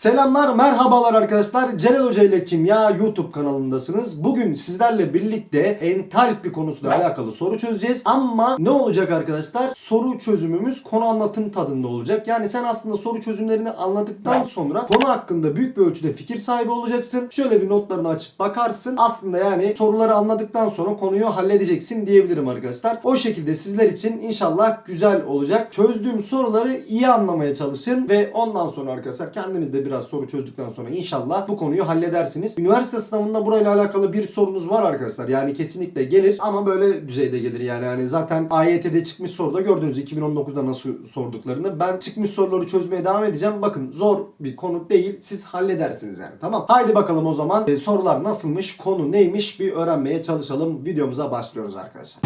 Selamlar, merhabalar arkadaşlar. Celal Hoca ile Kimya YouTube kanalındasınız. Bugün sizlerle birlikte entalpi konusuyla alakalı soru çözeceğiz. Ama ne olacak arkadaşlar? Soru çözümümüz konu anlatım tadında olacak. Yani sen aslında soru çözümlerini anladıktan sonra konu hakkında büyük bir ölçüde fikir sahibi olacaksın. Şöyle bir notlarını açıp bakarsın. Aslında yani soruları anladıktan sonra konuyu halledeceksin diyebilirim arkadaşlar. O şekilde sizler için inşallah güzel olacak. Çözdüğüm soruları iyi anlamaya çalışın ve ondan sonra arkadaşlar kendiniz de biraz soru çözdükten sonra inşallah bu konuyu halledersiniz. Üniversite sınavında burayla alakalı bir sorunuz var arkadaşlar. Yani kesinlikle gelir ama böyle düzeyde gelir yani. yani zaten AYT'de çıkmış soruda gördüğünüz 2019'da nasıl sorduklarını. Ben çıkmış soruları çözmeye devam edeceğim. Bakın zor bir konu değil. Siz halledersiniz yani. Tamam. Haydi bakalım o zaman e, sorular nasılmış, konu neymiş bir öğrenmeye çalışalım. Videomuza başlıyoruz arkadaşlar.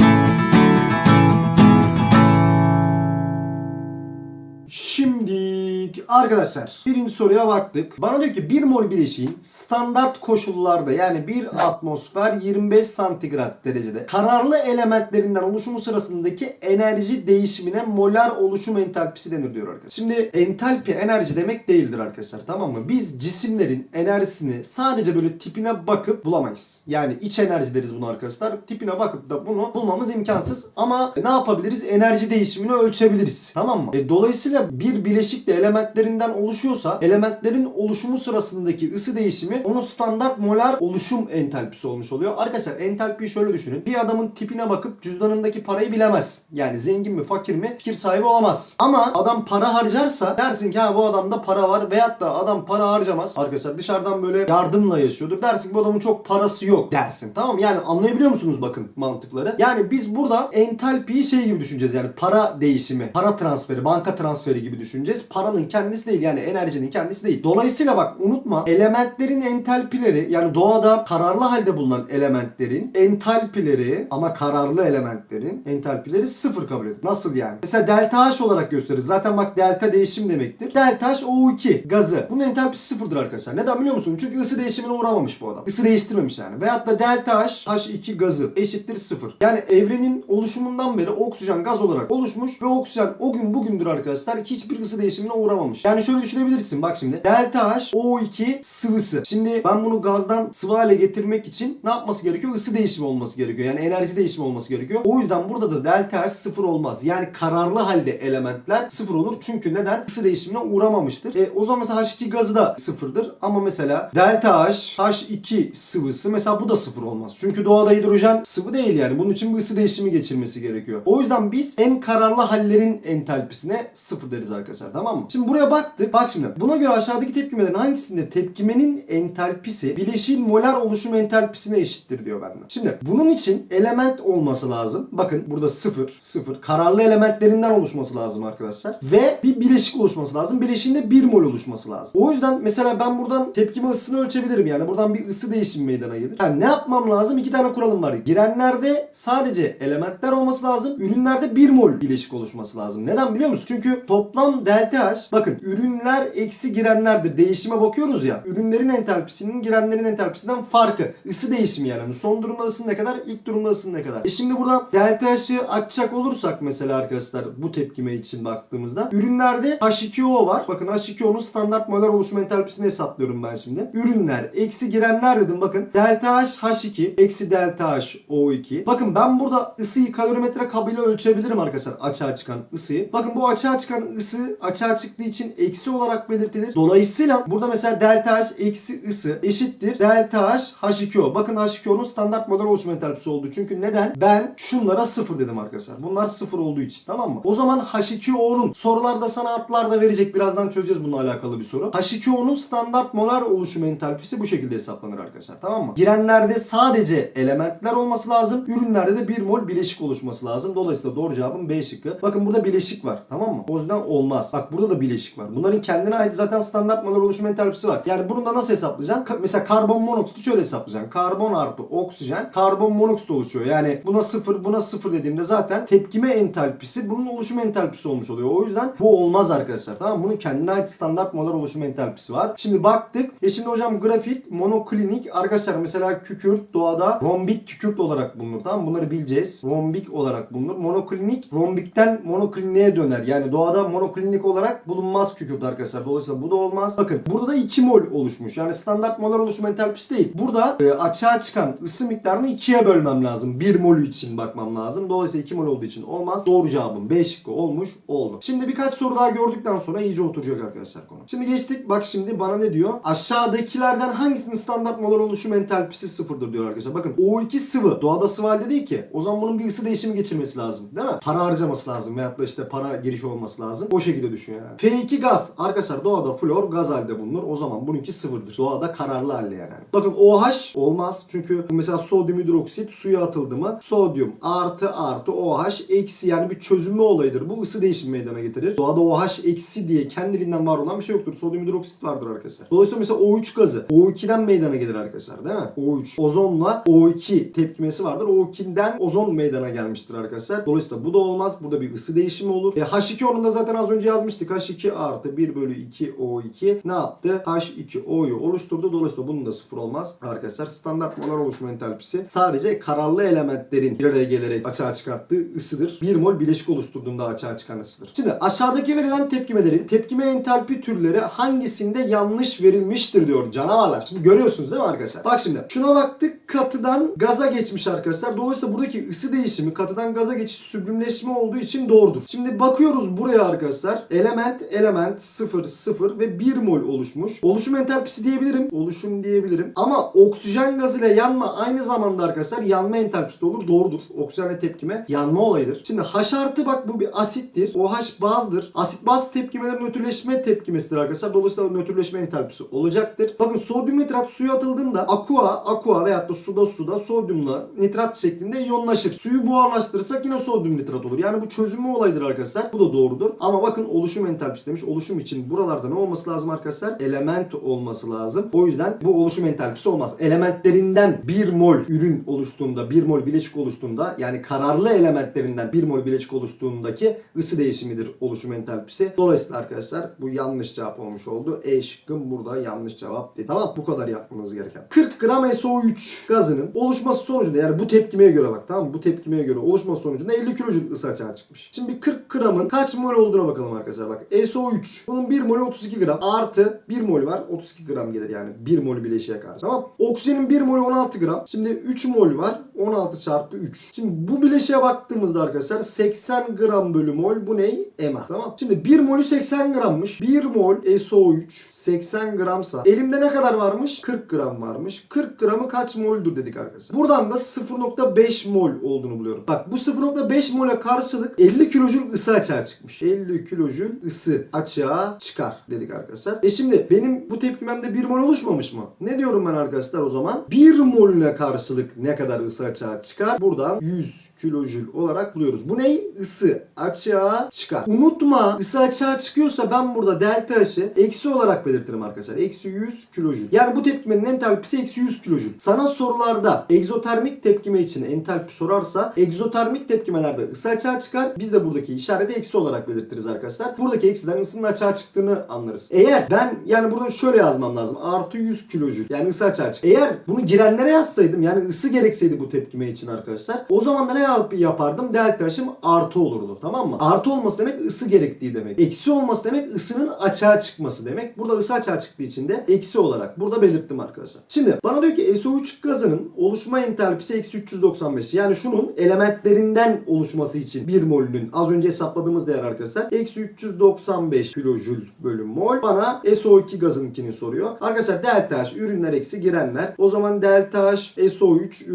Şimdi arkadaşlar birinci soruya baktık. Bana diyor ki 1 mol bileşiğin standart koşullarda yani 1 atmosfer 25 santigrat derecede kararlı elementlerinden oluşumu sırasındaki enerji değişimine molar oluşum entalpisi denir diyor arkadaşlar. Şimdi entalpi enerji demek değildir arkadaşlar tamam mı? Biz cisimlerin enerjisini sadece böyle tipine bakıp bulamayız. Yani iç enerji deriz bunu arkadaşlar. Tipine bakıp da bunu bulmamız imkansız. Ama ne yapabiliriz? Enerji değişimini ölçebiliriz. Tamam mı? E, dolayısıyla bir bileşik de elementlerinden oluşuyorsa elementlerin oluşumu sırasındaki ısı değişimi onun standart molar oluşum entalpisi olmuş oluyor. Arkadaşlar entalpiyi şöyle düşünün. Bir adamın tipine bakıp cüzdanındaki parayı bilemez. Yani zengin mi fakir mi fikir sahibi olamaz. Ama adam para harcarsa dersin ki ha bu adamda para var veyahut da adam para harcamaz. Arkadaşlar dışarıdan böyle yardımla yaşıyordur. Dersin ki bu adamın çok parası yok dersin. Tamam yani anlayabiliyor musunuz bakın mantıkları? Yani biz burada entalpiyi şey gibi düşüneceğiz yani para değişimi, para transferi, banka transferi gibi düşüneceğiz. Paranın kendisi değil yani enerjinin kendisi değil. Dolayısıyla bak unutma elementlerin entalpileri yani doğada kararlı halde bulunan elementlerin entalpileri ama kararlı elementlerin entalpileri sıfır kabul edilir. Nasıl yani? Mesela delta H olarak gösteririz. Zaten bak delta değişim demektir. Delta H O2 gazı. Bunun entalpisi sıfırdır arkadaşlar. Neden biliyor musun? Çünkü ısı değişimine uğramamış bu adam. Isı değiştirmemiş yani. Veyahut da delta H H2 gazı eşittir sıfır. Yani evrenin oluşumundan beri oksijen gaz olarak oluşmuş ve oksijen o gün bugündür arkadaşlar hiçbir ısı değişimine uğramamış. Yani şöyle düşünebilirsin bak şimdi. Delta H O2 sıvısı. Şimdi ben bunu gazdan sıvı hale getirmek için ne yapması gerekiyor? Isı değişimi olması gerekiyor. Yani enerji değişimi olması gerekiyor. O yüzden burada da delta H sıfır olmaz. Yani kararlı halde elementler sıfır olur. Çünkü neden? Isı değişimine uğramamıştır. E, o zaman mesela H2 gazı da sıfırdır. Ama mesela delta H H2 sıvısı mesela bu da sıfır olmaz. Çünkü doğada hidrojen sıvı değil yani. Bunun için bir ısı değişimi geçirmesi gerekiyor. O yüzden biz en kararlı hallerin entalpisine sıfır deriz arkadaşlar. Tamam mı? Şimdi buraya baktık. Bak şimdi. Buna göre aşağıdaki tepkimelerin hangisinde tepkimenin entalpisi bileşiğin molar oluşum entalpisine eşittir diyor benden. Şimdi bunun için element olması lazım. Bakın burada sıfır, sıfır. Kararlı elementlerinden oluşması lazım arkadaşlar. Ve bir bileşik oluşması lazım. Bileşiğinde 1 mol oluşması lazım. O yüzden mesela ben buradan tepkime ısısını ölçebilirim. Yani buradan bir ısı değişimi meydana gelir. Yani ne yapmam lazım? İki tane kuralım var. Girenlerde sadece elementler olması lazım. Ürünlerde 1 mol bileşik oluşması lazım. Neden biliyor musun? Çünkü toplam delta H bakın ürünler eksi girenlerdir. Değişime bakıyoruz ya. Ürünlerin entalpisinin girenlerin entalpisinden farkı. Isı değişimi yani. Hani Son durumda ısı ne kadar? ilk durumda ısı ne kadar? E şimdi burada delta H'ı açacak olursak mesela arkadaşlar bu tepkime için baktığımızda ürünlerde H2O var. Bakın H2O'nun standart molar oluşum entalpisini hesaplıyorum ben şimdi. Ürünler eksi girenler dedim bakın. Delta H H2 eksi delta H O2. Bakın ben burada ısıyı kalorimetre kabıyla ölçebilirim arkadaşlar açığa çıkan ısıyı. Bakın bu açığa çıkan ısı açığa çıktığı için eksi olarak belirtilir. Dolayısıyla burada mesela delta H eksi ısı eşittir delta H H2O. Bakın H2O'nun standart molar oluşum entalpisi oldu. Çünkü neden? Ben şunlara sıfır dedim arkadaşlar. Bunlar sıfır olduğu için tamam mı? O zaman H2O'nun sorularda sana atlarda verecek. Birazdan çözeceğiz bununla alakalı bir soru. H2O'nun standart molar oluşum entalpisi bu şekilde hesaplanır arkadaşlar. Tamam mı? Girenlerde sadece elementler olması lazım. Ürünlerde de 1 mol bileşik oluşması lazım. Dolayısıyla doğru cevabım B şıkkı. Bakın burada bileşik var. Tamam mı? O yüzden olmaz. Bak burada da bileşik var. Bunların kendine ait zaten standart molar oluşum entalpisi var. Yani bunu da nasıl hesaplayacaksın? Ka- Mesela karbon monoksitu şöyle hesaplayacaksın. Karbon artı oksijen karbon monoksit oluşuyor. Yani buna sıfır buna sıfır dediğimde zaten tepkime entalpisi bunun oluşum entalpisi olmuş oluyor. O yüzden bu olmaz arkadaşlar. Tamam? Bunun kendine ait standart molar oluşum entalpisi var. Şimdi baktık. E şimdi hocam grafit monoklinik arkadaşlar mesela kükürt doğada rombik kükürt olarak bulunur. Tamam? Bunları bileceğiz. Rombik olarak bulunur. Monoklinik rombikten monokliniğe döner. Yani doğada monoklinik olarak bulunmaz kükürt arkadaşlar. Dolayısıyla bu da olmaz. Bakın burada da 2 mol oluşmuş. Yani standart molar oluşum entalpisi değil. Burada e, açığa çıkan ısı miktarını 2'ye bölmem lazım. 1 mol için bakmam lazım. Dolayısıyla 2 mol olduğu için olmaz. Doğru cevabım B şıkkı olmuş. Oldu. Şimdi birkaç soru daha gördükten sonra iyice oturacak arkadaşlar konu. Şimdi geçtik. Bak şimdi bana ne diyor? Aşağıdakilerden hangisinin standart molar oluşum entalpisi sıfırdır diyor arkadaşlar. Bakın O2 sıvı. Doğada sıvı halde değil ki. O zaman bunun bir ısı değişimi geçirmesi lazım. Değil mi? Para harcaması lazım. Veyahut da işte para girişi olması lazım. O şekilde düşün yani. F2 gaz. Arkadaşlar doğada flor gaz halde bulunur. O zaman bununki sıfırdır. Doğada kararlı halde yani. Bakın OH olmaz. Çünkü mesela sodyum hidroksit suya atıldı mı sodyum artı artı OH eksi yani bir çözünme olayıdır. Bu ısı değişimi meydana getirir. Doğada OH eksi diye kendiliğinden var olan bir şey yoktur. Sodyum hidroksit vardır arkadaşlar. Dolayısıyla mesela O3 gazı O2'den meydana gelir arkadaşlar değil mi? O3 ozonla O2 tepkimesi vardır. O2'den ozon meydana gelmiştir arkadaşlar. Dolayısıyla bu da olmaz. Burada bir ısı değişimi olur. E, H2 oranında zaten az önce yazmıştık. H2 artı 1 bölü 2 O2 ne yaptı? H2O'yu oluşturdu. Dolayısıyla bunun da sıfır olmaz arkadaşlar. Standart molar oluşum entalpisi sadece kararlı elementlerin bir araya gelerek açığa çıkarttığı ısıdır. 1 mol bileşik oluşturduğunda açığa çıkan ısıdır. Şimdi aşağıdaki verilen tepkimelerin tepkime entalpi türleri hangisinde yanlış verilmiştir diyor canavarlar. Şimdi görüyorsunuz değil mi arkadaşlar? Bak şimdi şuna baktık katıdan gaza geçmiş arkadaşlar. Dolayısıyla buradaki ısı değişimi katıdan gaza geçiş süblimleşme olduğu için doğrudur. Şimdi bakıyoruz buraya arkadaşlar. Element element 0 0 ve 1 mol oluşmuş. Oluşum entalpisi diyebilirim. Oluşum diyebilirim. Ama oksijen gazıyla yanma aynı zamanda arkadaşlar yanma entalpisi de olur. Doğrudur. Oksijenle tepkime yanma olayıdır. Şimdi H artı bak bu bir asittir. OH bazdır. Asit baz tepkimelerin nötrleşme tepkimesidir arkadaşlar. Dolayısıyla nötrleşme entalpisi olacaktır. Bakın sodyum nitrat suya atıldığında aqua aqua veyahut da suda suda sodyumla nitrat şeklinde iyonlaşır. Suyu buharlaştırırsak yine sodyum nitrat olur. Yani bu çözünme olayıdır arkadaşlar. Bu da doğrudur. Ama bakın oluşum entalpisi demiş. Oluşum için buralarda ne olması lazım arkadaşlar? Element olması lazım. O yüzden bu oluşum entalpisi olmaz. Elementlerinden 1 mol ürün oluştuğunda, 1 mol bileşik oluştuğunda yani kararlı elementlerinden 1 mol bileşik oluştuğundaki ısı değişimidir oluşum entalpisi. Dolayısıyla arkadaşlar bu yanlış cevap olmuş oldu. E şıkkım burada yanlış cevap değil. Tamam bu kadar yapmanız gereken. 40 gram SO3 gazının oluşması sonucunda yani bu tepkimeye göre bak tamam mı? Bu tepkimeye göre oluşması sonucunda 50 kilojül ısı açığa çıkmış. Şimdi bir 40 gramın kaç mol olduğuna bakalım arkadaşlar bak. SO3 bunun 1 molü 32 gram artı 1 mol var 32 gram gelir yani 1 mol bileşiğe karşı. Tamam. Oksijenin 1 molü 16 gram. Şimdi 3 mol var 16 çarpı 3. Şimdi bu bileşiğe baktığımızda arkadaşlar 80 gram bölü mol bu ney? MA. Tamam. Şimdi 1 molü 80 grammış. 1 mol SO3 80 gramsa elimde ne kadar varmış? 40 gram varmış. 40 gramı kaç moldür dedik arkadaşlar. Buradan da 0.5 mol olduğunu buluyorum. Bak bu 0.5 mole karşılık 50 kilojül ısı açığa çıkmış. 50 kilojül ısı açığa çıkar dedik arkadaşlar. E şimdi benim bu tepkimemde 1 mol oluşmamış mı? Ne diyorum ben arkadaşlar o zaman? 1 molüne karşılık ne kadar ısı açığa çıkar? Buradan 100 kilojül olarak buluyoruz. Bu ne? Isı açığa çıkar. Unutma ısı açığa çıkıyorsa ben burada delta H'ı eksi olarak belirtirim arkadaşlar. Eksi 100 kilojül. Yani bu tepkimenin entalpisi eksi 100 kilojül. Sana sorularda egzotermik tepkime için entalpi sorarsa egzotermik tepkimelerde ısı açığa çıkar. Biz de buradaki işareti eksi olarak belirtiriz arkadaşlar. Buradaki eksiden ısının açığa çıktığını anlarız. Eğer ben yani burada şöyle yazmam lazım. Artı 100 kilojül. Yani ısı açığa çık. Eğer bunu girenlere yazsaydım yani ısı gerekseydi bu tepkime için arkadaşlar. O zaman da ne yap- yapardım? Delta H'ım artı olurdu. Tamam mı? Artı olması demek ısı gerektiği demek. Eksi olması demek ısının açığa çıkması demek. Burada ısı açığa çıktığı için de eksi olarak burada belirttim arkadaşlar. Şimdi bana diyor ki SO3 gazının oluşma entalpisi eksi 395. Yani şunun elementlerinden oluşması için 1 molünün az önce hesapladığımız değer arkadaşlar. Eksi 395 kilojül bölü mol. Bana SO2 gazınkini soruyor. Arkadaşlar delta H ürünler eksi girenler. O zaman delta H SO3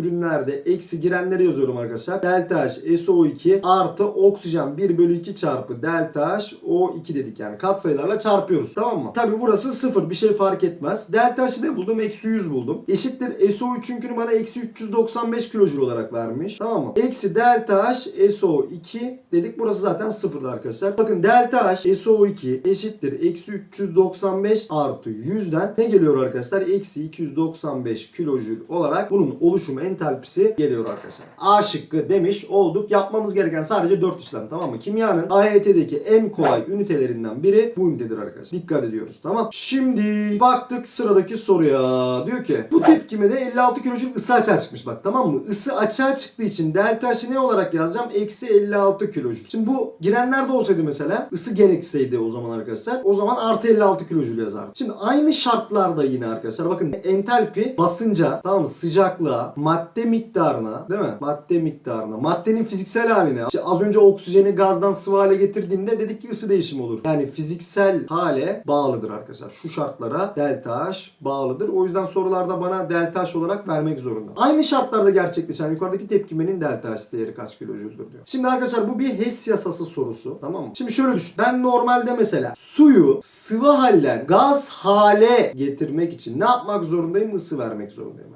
ürünlerde eksi girenleri yazıyorum arkadaşlar. Delta H SO2 artı oksijen 1 bölü 2 çarpı delta H O2 dedik yani. Katsayılarla çarpıyoruz. Tamam mı? Tabi burası sıfır. Bir şey fark etmez. Delta H'ı ne buldum? Eksi 100 buldum. Eşittir SO3'ünkünü bana eksi 395 kilojül olarak vermiş. Tamam mı? Eksi delta H SO2 dedik. Burası zaten sıfırdı arkadaşlar. Bakın delta H SO2 eşittir. Eksi 395 artı 100'den ne geliyor arkadaşlar? Eksi 295 kilojül olarak bunun oluşum entalpisi geliyor arkadaşlar. A şıkkı demiş olduk. Yapmamız gereken sadece 4 işlem tamam mı? Kimyanın AYT'deki en kolay ünitelerinden biri bu ünitedir arkadaşlar. Dikkat ediyoruz tamam. Şimdi baktık sıradaki soruya. Diyor ki bu tepkimede 56 kilojül ısı açığa çıkmış bak tamam mı? Isı açığa çıktığı için delta H'ı ne olarak yazacağım? Eksi 56 kilojül. Şimdi bu girenlerde olsaydı mesela ısı gereksiz etseydi o zaman arkadaşlar o zaman artı 56 kilojül yazardı. Şimdi aynı şartlarda yine arkadaşlar bakın entalpi basınca tamam mı sıcaklığa madde miktarına değil mi? Madde miktarına maddenin fiziksel haline işte az önce oksijeni gazdan sıvı hale getirdiğinde dedik ki ısı değişimi olur. Yani fiziksel hale bağlıdır arkadaşlar. Şu şartlara delta H bağlıdır. O yüzden sorularda bana delta H olarak vermek zorunda. Aynı şartlarda gerçekleşen yukarıdaki tepkimenin delta H değeri kaç kilojüldür diyor. Şimdi arkadaşlar bu bir HES yasası sorusu. Tamam mı? Şimdi şöyle düşün. Ben normalde mesela suyu sıvı halden gaz hale getirmek için ne yapmak zorundayım? Isı vermek zorundayım.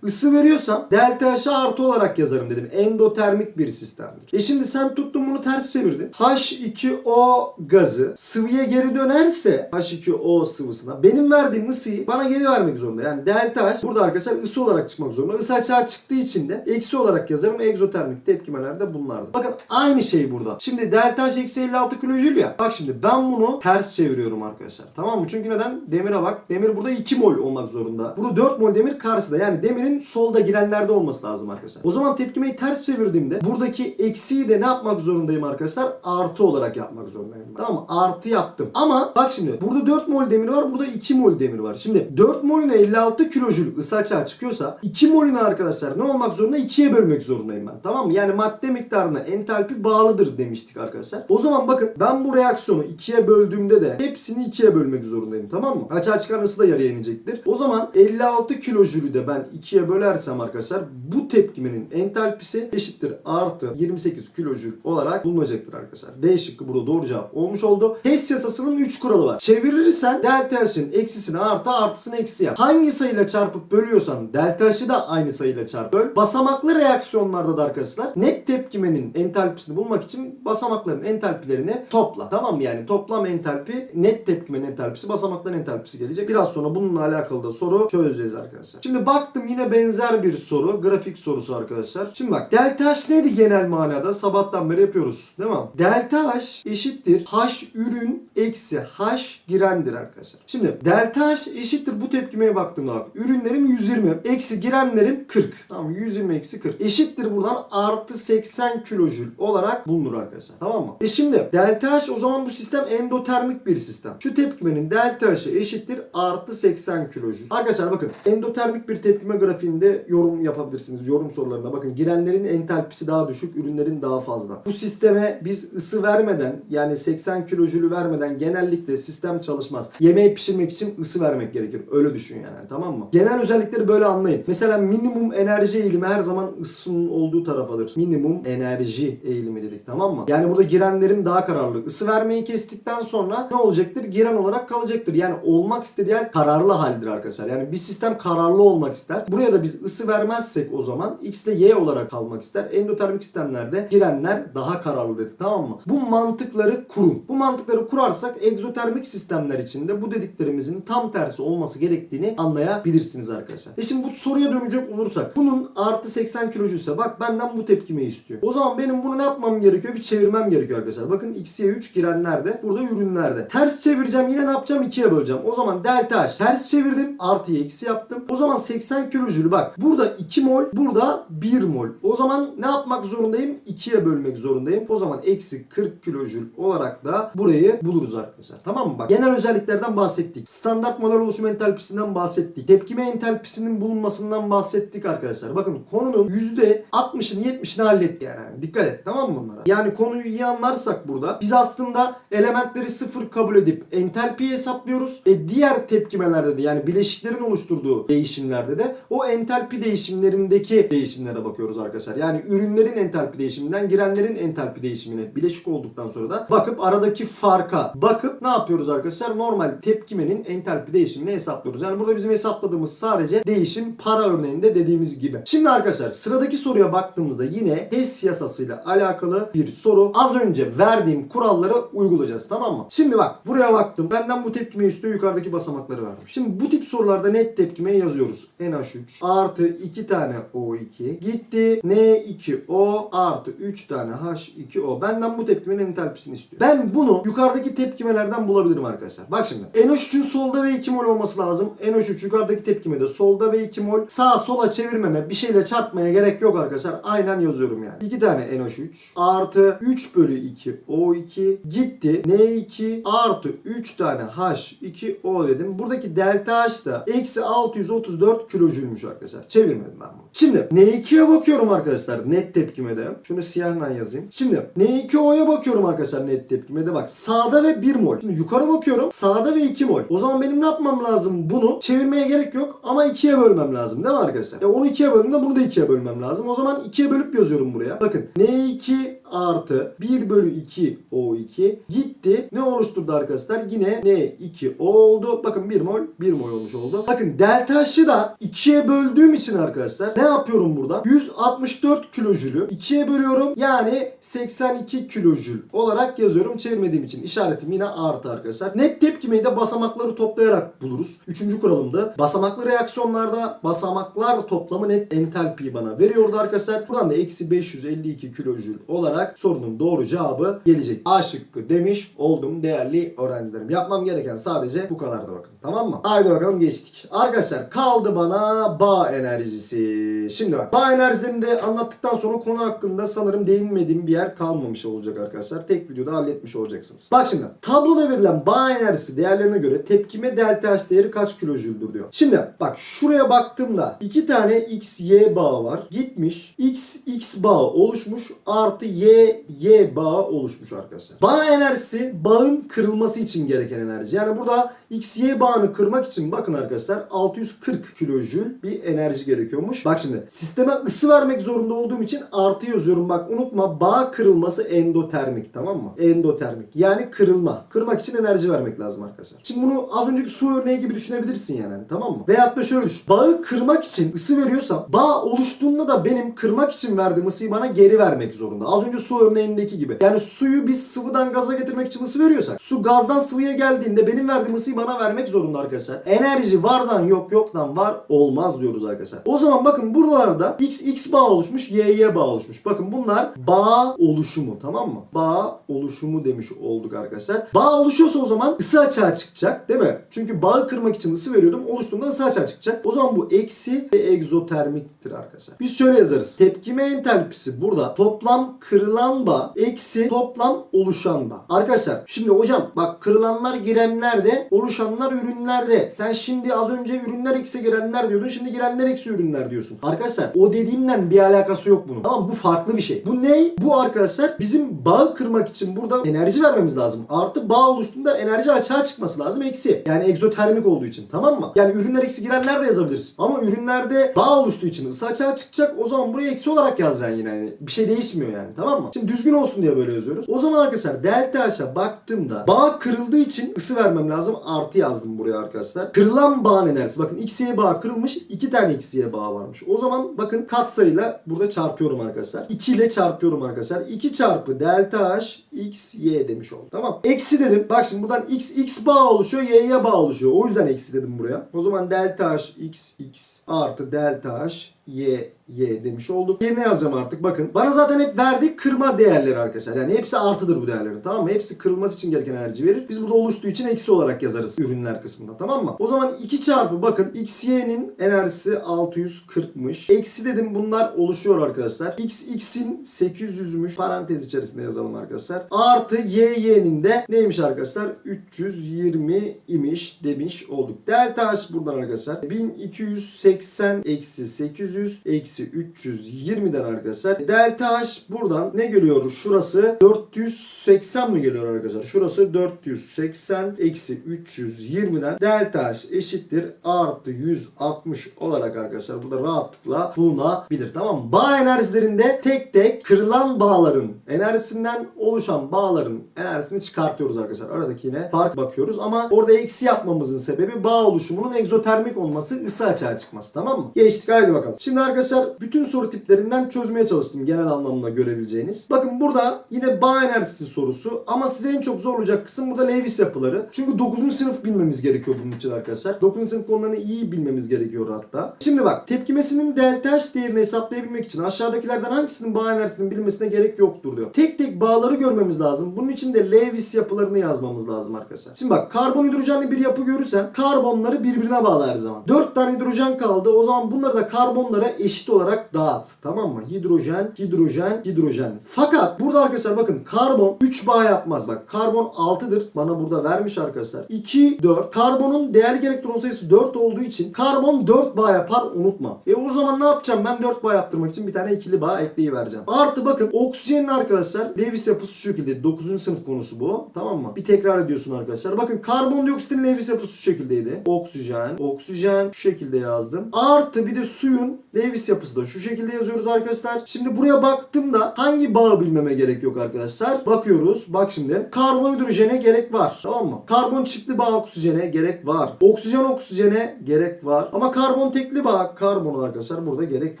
Isı veriyorsam delta H'ı artı olarak yazarım dedim. Endotermik bir sistemdir. E şimdi sen tuttun bunu ters çevirdin. H2O gazı sıvıya geri dönerse H2O sıvısına benim verdiğim ısıyı bana geri vermek zorunda. Yani delta H burada arkadaşlar ısı olarak çıkmak zorunda. Isı açığa çıktığı için de eksi olarak yazarım. Egzotermik tepkimeler de bunlardır. Bakın aynı şey burada. Şimdi delta H eksi 56 kilojül ya. Bak şimdi ben bunu ters çeviriyorum arkadaşlar. Tamam mı? Çünkü neden? Demire bak. Demir burada 2 mol olmak zorunda. Burada 4 mol demir karşıda. Yani demirin solda girenlerde olması lazım arkadaşlar. O zaman tepkimeyi ters çevirdiğimde buradaki eksiği de ne yapmak zorundayım arkadaşlar? Artı olarak yapmak zorundayım. Tamam mı? Artı yaptım. Ama bak şimdi burada 4 mol demir var. Burada 2 mol demir var. Şimdi 4 molüne 56 kilojül ısı açığa çıkıyorsa 2 molüne arkadaşlar ne olmak zorunda? 2'ye bölmek zorundayım ben. Tamam mı? Yani madde miktarına entalpi bağlıdır demiştik arkadaşlar. O zaman bakın ben bu reaksiyonu 2'ye böldüğümde de hepsini 2'ye bölmek zorundayım. Tamam mı? Açığa çıkan ısı da yarıya inecektir. O zaman 56 kilojülü de ben 2'ye bölersem arkadaşlar bu tepkimenin entalpisi eşittir artı 28 kilojül olarak bulunacaktır arkadaşlar. D şıkkı burada doğru cevap olmuş oldu. HES yasasının 3 kuralı var. Çevirirsen delta H'in eksisini artı artısını eksi yap. Hangi sayıyla çarpıp bölüyorsan delta H'ı da aynı sayıyla çarp böl. Basamaklı reaksiyonlarda da arkadaşlar net tepkimenin entalpisini bulmak için basamakların entalpilerini topla. Tamam mı? Yani toplam entalpi net tepkimenin entalpisi basamakların entalpisi gelecek. Biraz sonra bununla alakalı da soru çözeceğiz arkadaşlar. Şimdi baktım yine benzer bir soru. Grafik sorusu arkadaşlar. Şimdi bak delta H neydi genel manada? Sabahtan beri yapıyoruz. Değil mi? Delta H eşittir H ürün eksi H girendir arkadaşlar. Şimdi delta H eşittir bu tepkimeye baktığımda bak. Ürünlerim 120. Eksi girenlerim 40. Tamam 120 eksi 40. Eşittir buradan artı 80 kilojül olarak bulunur arkadaşlar. Tamam mı? E şimdi delta H o zaman bu sistem endotermik bir sistem. Şu tepkimenin delta H'ı eşittir artı 80 kilojül. Arkadaşlar bakın endotermik bir tepkime grafiğinde yorum yapabilirsiniz. Yorum sorularında bakın girenlerin entalpisi daha düşük, ürünlerin daha fazla. Bu sisteme biz ısı vermeden yani 80 kilojülü vermeden genellikle sistem çalışmaz. Yemeği pişirmek için ısı vermek gerekir. Öyle düşün yani tamam mı? Genel özellikleri böyle anlayın. Mesela minimum enerji eğilimi her zaman ısının olduğu tarafadır. Minimum enerji eğilimi dedik tamam mı? Yani burada girenlerim daha kararlı. Isı vermeyi kestikten sonra ne olacaktır? Giren olarak kalacaktır. Yani olmak istediği kararlı haldir arkadaşlar. Yani bir sistem kararlı olmak ister. Buraya da biz ısı vermezsek o zaman X de Y olarak kalmak ister. Endotermik sistemlerde girenler daha kararlı dedik tamam mı? Bu mantıkları kurun. Bu mantıkları kurarsak egzotermik sistemler içinde bu dediklerimizin tam tersi olması gerektiğini anlayabilirsiniz arkadaşlar. E şimdi bu soruya dönecek olursak bunun artı 80 kilojül ise bak benden bu tepkimeyi istiyor. O zaman benim bunu ne yapmam gerekiyor? Bir çevirmem gerekiyor arkadaşlar. Bakın X'ye 3 girenlerde burada ürünlerde. Ters çevireceğim yine ne yapacağım? 2'ye böleceğim. O zaman delta H. Ters çevirdim. Artıyı eksi yaptım. O zaman 80 kilojül bak. Burada 2 mol. Burada 1 mol. O zaman ne yapmak zorundayım? 2'ye bölmek zorundayım. O zaman eksi 40 kilojül olarak da burayı buluruz arkadaşlar. Tamam mı? Bak genel özelliklerden bahsettik. Standart molar oluşum entalpisinden bahsettik. Tepkime entalpisinin bulunmasından bahsettik arkadaşlar. Bakın konunun %60'ını 70'ini hallettik yani. Dikkat et tamam mı bunlara? Yani konuyu iyi anlarsak burada biz aslında elementleri sıfır kabul edip entalpiyi hesaplıyoruz. E diğer tepkimelerde de yani bileşiklerin oluşturduğu değişimlerde de o entalpi değişimlerindeki değişimlere bakıyoruz arkadaşlar. Yani ürünlerin entalpi değişiminden girenlerin entalpi değişimine bileşik olduktan sonra da bakıp aradaki farka bakıp ne yapıyoruz arkadaşlar? Normal tepkimenin entalpi değişimini hesaplıyoruz. Yani burada bizim hesapladığımız sadece değişim para örneğinde dediğimiz gibi. Şimdi arkadaşlar sıradaki soruya baktığımızda yine HES yasasıyla alakalı bir soru. Az önce verdiğim kuralları uygulayacağız tamam mı? Şimdi bak buraya baktım. Benden bu tepkimeyi istiyor yukarıdaki basamakları vermiş. Şimdi bu tip sorularda net tepkimeyi yazıyoruz. NH3 artı 2 tane O2 gitti. N2O artı 3 tane H2O. Benden bu tepkimenin entalpisini istiyor. Ben bunu yukarıdaki tepkimelerden bulabilirim arkadaşlar. Bak şimdi. NH3'ün solda ve 2 mol olması lazım. NH3 yukarıdaki tepkimede solda ve 2 mol. Sağa sola çevirmeme bir şeyle çarpmaya gerek yok arkadaşlar. Aynen yazıyorum yani. 2 tane NH3 artı 3 bölü 2 O2 gitti. N2 artı 3 tane H2O dedim. Buradaki delta H da eksi 634 kilojülmüş arkadaşlar. Çevirmedim ben bunu. Şimdi N2'ye bakıyorum arkadaşlar net tepkimede. Şunu siyahla yazayım. Şimdi N2O'ya bakıyorum arkadaşlar net tepkimede. Bak sağda ve 1 mol. Şimdi yukarı bakıyorum. Sağda ve 2 mol. O zaman benim ne yapmam lazım? Bunu çevirmeye gerek yok ama 2'ye bölmem lazım. Değil mi arkadaşlar? E onu 2'ye böldüğümde bunu da 2'ye bölmem lazım. O zaman 2'ye bölüp yazıyorum buraya. Bakın N2 artı 1 bölü 2 O2 gitti. Ne oluşturdu arkadaşlar? Yine N2 O oldu. Bakın 1 mol 1 mol olmuş oldu. Bakın delta H'ı da 2'ye böldüğüm için arkadaşlar ne yapıyorum burada? 164 kilojülü 2'ye bölüyorum. Yani 82 kilojül olarak yazıyorum. Çevirmediğim için işaretim yine artı arkadaşlar. Net tepkimeyi de basamakları toplayarak buluruz. Üçüncü kuralımda basamaklı reaksiyonlarda basamaklar toplamı net entalpiyi bana veriyordu arkadaşlar. Buradan da eksi 552 kilojül olarak sorunun doğru cevabı gelecek. A şıkkı demiş oldum değerli öğrencilerim. Yapmam gereken sadece bu kadardı bakın. Tamam mı? Haydi bakalım geçtik. Arkadaşlar kaldı bana bağ enerjisi. Şimdi bak bağ enerjilerini de anlattıktan sonra konu hakkında sanırım değinmediğim bir yer kalmamış olacak arkadaşlar. Tek videoda halletmiş olacaksınız. Bak şimdi tabloda verilen bağ enerjisi değerlerine göre tepkime delta H değeri kaç kilojüldür diyor. Şimdi bak şuraya baktığımda iki tane X, Y bağı var. Gitmiş X, X bağı oluşmuş artı Y, Y bağı oluşmuş arkadaşlar. Bağ enerjisi bağın kırılması için gereken enerji. Yani burada X, Y bağını kırmak için bakın arkadaşlar 640 kilojül bir enerji gerekiyormuş. Bak şimdi sisteme ısı vermek zorunda olduğum için artı yazıyorum. Bak unutma bağ kırılması endotermik tamam mı? Endotermik. Yani kırılma. Kırmak için enerji vermek lazım arkadaşlar. Şimdi bunu az önceki su örneği gibi düşünebilirsin yani tamam mı? Veyahut da şöyle düşün. Bağı kırmak için ısı veriyorsam bağ oluştuğunda da benim kırmak için verdiğim ısıyı bana geri vermek zorunda. Az önce su örneğindeki gibi. Yani suyu biz sıvıdan gaza getirmek için ısı veriyorsak su gazdan sıvıya geldiğinde benim verdiğim ısıyı bana vermek zorunda arkadaşlar. Enerji vardan yok yoktan var olmaz diyoruz arkadaşlar. O zaman bakın buralarda x x bağ oluşmuş y y bağ oluşmuş. Bakın bunlar bağ oluşumu tamam mı? Bağ oluşumu demiş olduk arkadaşlar. Bağ oluşuyorsa o zaman ısı açığa çıkacak değil mi? Çünkü bağı kırmak için ısı veriyordum. Oluştuğunda ısı açığa çıkacak. O zaman bu eksi ve egzotermiktir arkadaşlar. Biz şöyle yazarız. Tepkime entalpisi burada toplam kırılan bağ eksi toplam oluşan bağ. Arkadaşlar şimdi hocam bak kırılanlar girenlerde oluşanlar ürünlerde. Sen şimdi az önce ürünler eksi girenler diyordun. Şimdi girenler eksi ürünler diyorsun. Arkadaşlar o dediğimden bir alakası yok bunun. Tamam bu farklı bir şey. Bu ne? Bu arkadaşlar bizim bağı kırmak için burada enerji vermemiz lazım. Artı bağ oluştuğunda enerji açığa çıkması lazım. Eksi. Yani egzotermik olduğu için. Tamam mı? Yani ürünler eksi girenler de yazabiliriz. Ama ürünlerde bağ oluştuğu için ısı açığa çıkacak. O zaman buraya eksi olarak yazacaksın yine. Yani bir şey değişmiyor yani. Tamam mı? Şimdi düzgün olsun diye böyle yazıyoruz. O zaman arkadaşlar delta H'a baktığımda bağ kırıldığı için ısı vermem lazım. Artı yazdım buraya arkadaşlar. Kırılan bağın enerjisi. Bakın XY bağ kırılmış. iki tane XY bağ varmış. Zaman bakın katsayıyla burada çarpıyorum arkadaşlar. 2 ile çarpıyorum arkadaşlar. 2 çarpı delta H x y demiş oldum. Tamam. Eksi dedim. Bak şimdi buradan x x bağ oluşuyor. Y y bağ oluşuyor. O yüzden eksi dedim buraya. O zaman delta H x x artı delta H y y demiş olduk. Yerine yazacağım artık bakın. Bana zaten hep verdiği kırma değerleri arkadaşlar. Yani hepsi artıdır bu değerlerin tamam mı? Hepsi kırılması için gereken enerji verir. Biz burada oluştuğu için eksi olarak yazarız ürünler kısmında tamam mı? O zaman 2 çarpı bakın x y'nin enerjisi 640'mış. Eksi dedim bunlar oluşuyor arkadaşlar. x x'in 800'müş. Parantez içerisinde yazalım arkadaşlar. Artı y y'nin de neymiş arkadaşlar? 320 imiş demiş olduk. Delta h buradan arkadaşlar. 1280 eksi 800 eksi 320'den arkadaşlar. Delta H buradan ne geliyor? Şurası 480 mi geliyor arkadaşlar? Şurası 480 eksi 320'den delta H eşittir artı 160 olarak arkadaşlar burada rahatlıkla bulunabilir. Tamam mı? Bağ enerjilerinde tek tek kırılan bağların enerjisinden oluşan bağların enerjisini çıkartıyoruz arkadaşlar. Aradaki yine fark bakıyoruz ama orada eksi yapmamızın sebebi bağ oluşumunun egzotermik olması, ısı açığa çıkması. Tamam mı? Geçtik haydi bakalım. Şimdi arkadaşlar bütün soru tiplerinden çözmeye çalıştım genel anlamda görebileceğiniz. Bakın burada yine bağ enerjisi sorusu ama size en çok zorlayacak kısım burada Lewis yapıları. Çünkü 9. sınıf bilmemiz gerekiyor bunun için arkadaşlar. 9. sınıf konularını iyi bilmemiz gerekiyor hatta. Şimdi bak tepkimesinin delta H değerini hesaplayabilmek için aşağıdakilerden hangisinin bağ enerjisinin bilinmesine gerek yoktur diyor. Tek tek bağları görmemiz lazım. Bunun için de Lewis yapılarını yazmamız lazım arkadaşlar. Şimdi bak karbon hidrojenli bir yapı görürsen karbonları birbirine bağla her zaman. 4 tane hidrojen kaldı. O zaman bunları da karbonlara eşit olarak dağıt. Tamam mı? Hidrojen, hidrojen, hidrojen. Fakat burada arkadaşlar bakın karbon 3 bağ yapmaz. Bak karbon 6'dır. Bana burada vermiş arkadaşlar. 2, 4. Karbonun değerli elektron sayısı 4 olduğu için karbon 4 bağ yapar unutma. E o zaman ne yapacağım? Ben 4 bağ yaptırmak için bir tane ikili bağ ekleyivereceğim. Artı bakın oksijenin arkadaşlar Lewis yapısı şu şekilde. 9. sınıf konusu bu. Tamam mı? Bir tekrar ediyorsun arkadaşlar. Bakın karbondioksitin Lewis yapısı şu şekildeydi. Oksijen, oksijen şu şekilde yazdım. Artı bir de suyun Lewis yapısı da şu şekilde yazıyoruz arkadaşlar. Şimdi buraya baktığımda hangi bağı bilmeme gerek yok arkadaşlar. Bakıyoruz. Bak şimdi. Karbon hidrojene gerek var. Tamam mı? Karbon çiftli bağ oksijene gerek var. Oksijen oksijene gerek var. Ama karbon tekli bağ karbonu arkadaşlar burada gerek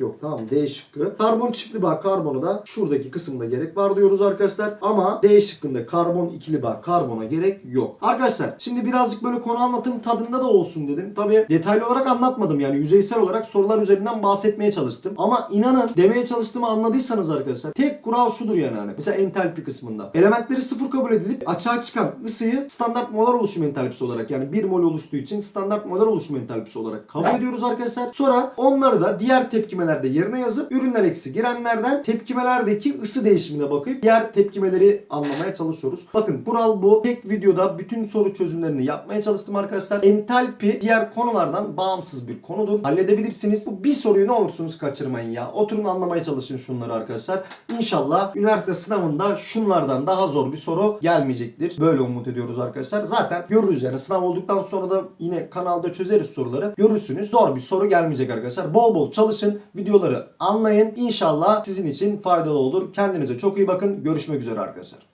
yok. Tamam mı? D şıkkı. Karbon çiftli bağ karbonu da şuradaki kısımda gerek var diyoruz arkadaşlar. Ama D şıkkında karbon ikili bağ karbona gerek yok. Arkadaşlar şimdi birazcık böyle konu anlatım tadında da olsun dedim. Tabi detaylı olarak anlatmadım yani yüzeysel olarak sorular üzerinden bahsetmeye çalıştım. Ama inanın demeye çalıştığımı anladıysanız arkadaşlar tek kural şudur yani hani. Mesela entalpi kısmında. Elementleri sıfır kabul edilip açığa çıkan ısıyı standart molar oluşum entalpisi olarak yani 1 mol oluştuğu için standart molar oluşum entalpisi olarak kabul ediyoruz arkadaşlar. Sonra onları da diğer tepkimelerde yerine yazıp ürünler eksi girenlerden tepkimelerdeki ısı değişimine bakıp diğer tepkimeleri anlamaya çalışıyoruz. Bakın kural bu. Tek videoda bütün soru çözümlerini yapmaya çalıştım arkadaşlar. Entalpi diğer konulardan bağımsız bir konudur. Halledebilirsiniz. Bu bir soruyu ne olursunuz kaçırmayın ya. Oturun anlamaya çalışın şunları arkadaşlar. İnşallah üniversite sınavında şunlardan daha zor bir soru gelmeyecektir. Böyle umut ediyoruz arkadaşlar. Zaten görürüz yani sınav olduktan sonra da yine kanalda çözeriz soruları. Görürsünüz. Zor bir soru gelmeyecek arkadaşlar. Bol bol çalışın. Videoları anlayın. İnşallah sizin için faydalı olur. Kendinize çok iyi bakın. Görüşmek üzere arkadaşlar.